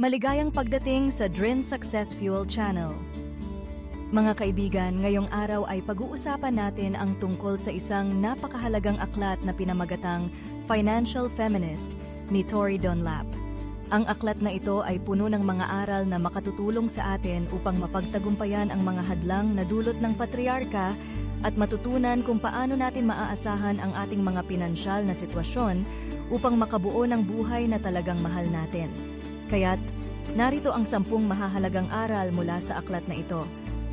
Maligayang pagdating sa Drin Success Fuel Channel. Mga kaibigan, ngayong araw ay pag-uusapan natin ang tungkol sa isang napakahalagang aklat na pinamagatang Financial Feminist ni Tori Dunlap. Ang aklat na ito ay puno ng mga aral na makatutulong sa atin upang mapagtagumpayan ang mga hadlang na dulot ng patriarka at matutunan kung paano natin maaasahan ang ating mga pinansyal na sitwasyon upang makabuo ng buhay na talagang mahal natin. Kaya't, narito ang sampung mahahalagang aral mula sa aklat na ito.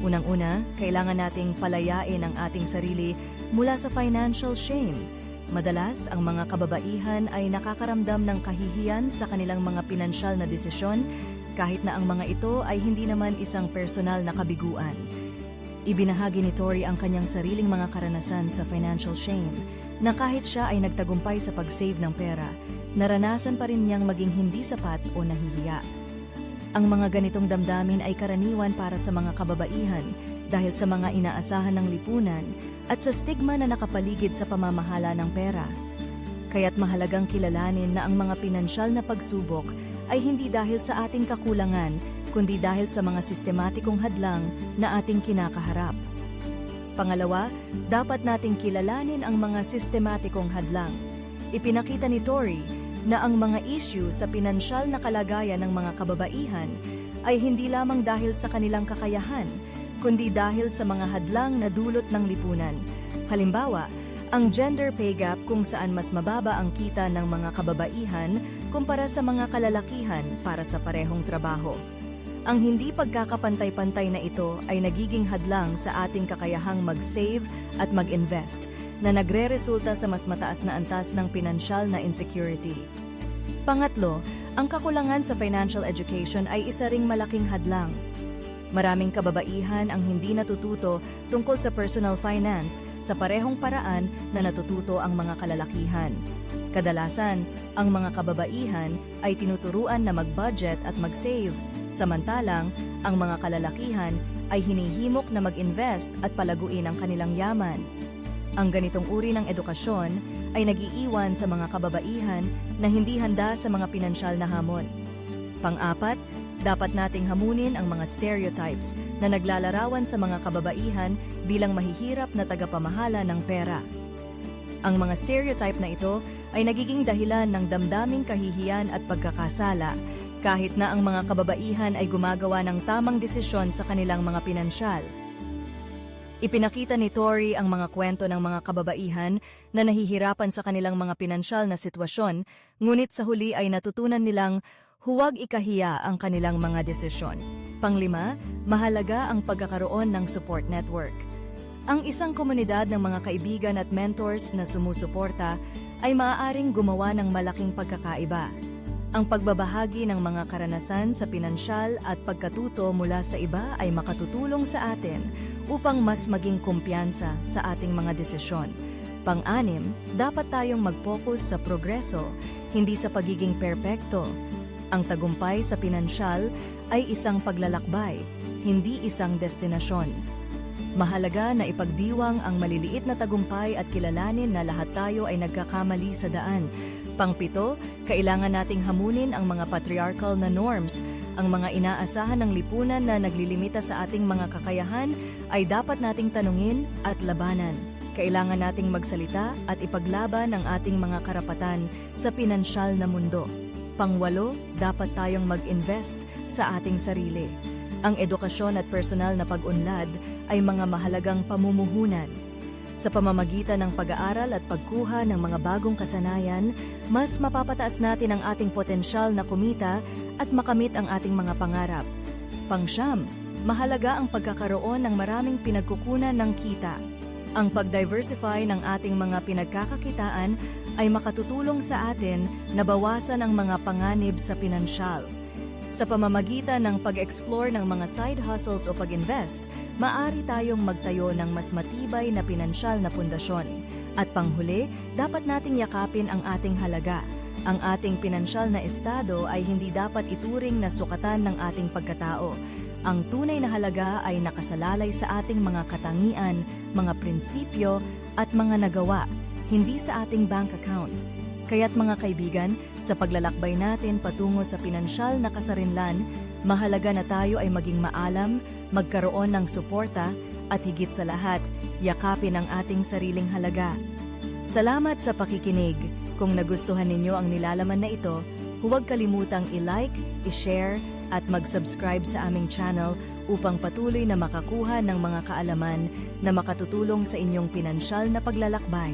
Unang-una, kailangan nating palayain ang ating sarili mula sa financial shame. Madalas, ang mga kababaihan ay nakakaramdam ng kahihiyan sa kanilang mga pinansyal na desisyon kahit na ang mga ito ay hindi naman isang personal na kabiguan. Ibinahagi ni Tori ang kanyang sariling mga karanasan sa financial shame na kahit siya ay nagtagumpay sa pag-save ng pera, naranasan pa rin niyang maging hindi sapat o nahihiya. Ang mga ganitong damdamin ay karaniwan para sa mga kababaihan dahil sa mga inaasahan ng lipunan at sa stigma na nakapaligid sa pamamahala ng pera. Kaya't mahalagang kilalanin na ang mga pinansyal na pagsubok ay hindi dahil sa ating kakulangan, kundi dahil sa mga sistematikong hadlang na ating kinakaharap. Pangalawa, dapat nating kilalanin ang mga sistematikong hadlang. Ipinakita ni Tory na ang mga issue sa pinansyal na kalagayan ng mga kababaihan ay hindi lamang dahil sa kanilang kakayahan, kundi dahil sa mga hadlang na dulot ng lipunan. Halimbawa, ang gender pay gap kung saan mas mababa ang kita ng mga kababaihan kumpara sa mga kalalakihan para sa parehong trabaho. Ang hindi pagkakapantay-pantay na ito ay nagiging hadlang sa ating kakayahang mag-save at mag-invest na nagre-resulta sa mas mataas na antas ng pinansyal na insecurity. Pangatlo, ang kakulangan sa financial education ay isa ring malaking hadlang. Maraming kababaihan ang hindi natututo tungkol sa personal finance sa parehong paraan na natututo ang mga kalalakihan. Kadalasan, ang mga kababaihan ay tinuturuan na mag-budget at mag-save, samantalang ang mga kalalakihan ay hinihimok na mag-invest at palaguin ang kanilang yaman. Ang ganitong uri ng edukasyon ay nagiiwan sa mga kababaihan na hindi handa sa mga pinansyal na hamon. Pang-apat, dapat nating hamunin ang mga stereotypes na naglalarawan sa mga kababaihan bilang mahihirap na tagapamahala ng pera. Ang mga stereotype na ito ay nagiging dahilan ng damdaming kahihiyan at pagkakasala kahit na ang mga kababaihan ay gumagawa ng tamang desisyon sa kanilang mga pinansyal. Ipinakita ni Tori ang mga kwento ng mga kababaihan na nahihirapan sa kanilang mga pinansyal na sitwasyon, ngunit sa huli ay natutunan nilang huwag ikahiya ang kanilang mga desisyon. Panglima, mahalaga ang pagkakaroon ng support network. Ang isang komunidad ng mga kaibigan at mentors na sumusuporta ay maaaring gumawa ng malaking pagkakaiba. Ang pagbabahagi ng mga karanasan sa pinansyal at pagkatuto mula sa iba ay makatutulong sa atin upang mas maging kumpiyansa sa ating mga desisyon. Pang-anim, dapat tayong mag-focus sa progreso, hindi sa pagiging perpekto. Ang tagumpay sa pinansyal ay isang paglalakbay, hindi isang destinasyon. Mahalaga na ipagdiwang ang maliliit na tagumpay at kilalanin na lahat tayo ay nagkakamali sa daan. Pangpito, kailangan nating hamunin ang mga patriarchal na norms. Ang mga inaasahan ng lipunan na naglilimita sa ating mga kakayahan ay dapat nating tanungin at labanan. Kailangan nating magsalita at ipaglaban ang ating mga karapatan sa pinansyal na mundo. Pangwalo, dapat tayong mag-invest sa ating sarili. Ang edukasyon at personal na pag-unlad ay mga mahalagang pamumuhunan. Sa pamamagitan ng pag-aaral at pagkuha ng mga bagong kasanayan, mas mapapataas natin ang ating potensyal na kumita at makamit ang ating mga pangarap. Pangsyam, mahalaga ang pagkakaroon ng maraming pinagkukunan ng kita. Ang pag-diversify ng ating mga pinagkakakitaan ay makatutulong sa atin na bawasan ang mga panganib sa pinansyal. Sa pamamagitan ng pag-explore ng mga side hustles o pag-invest, maari tayong magtayo ng mas matibay na pinansyal na pundasyon. At panghuli, dapat nating yakapin ang ating halaga. Ang ating pinansyal na estado ay hindi dapat ituring na sukatan ng ating pagkatao. Ang tunay na halaga ay nakasalalay sa ating mga katangian, mga prinsipyo, at mga nagawa, hindi sa ating bank account. Kaya't mga kaibigan, sa paglalakbay natin patungo sa pinansyal na kasarinlan, mahalaga na tayo ay maging maalam, magkaroon ng suporta, at higit sa lahat, yakapin ang ating sariling halaga. Salamat sa pakikinig. Kung nagustuhan ninyo ang nilalaman na ito, huwag kalimutang i-like, i-share, at mag-subscribe sa aming channel upang patuloy na makakuha ng mga kaalaman na makatutulong sa inyong pinansyal na paglalakbay.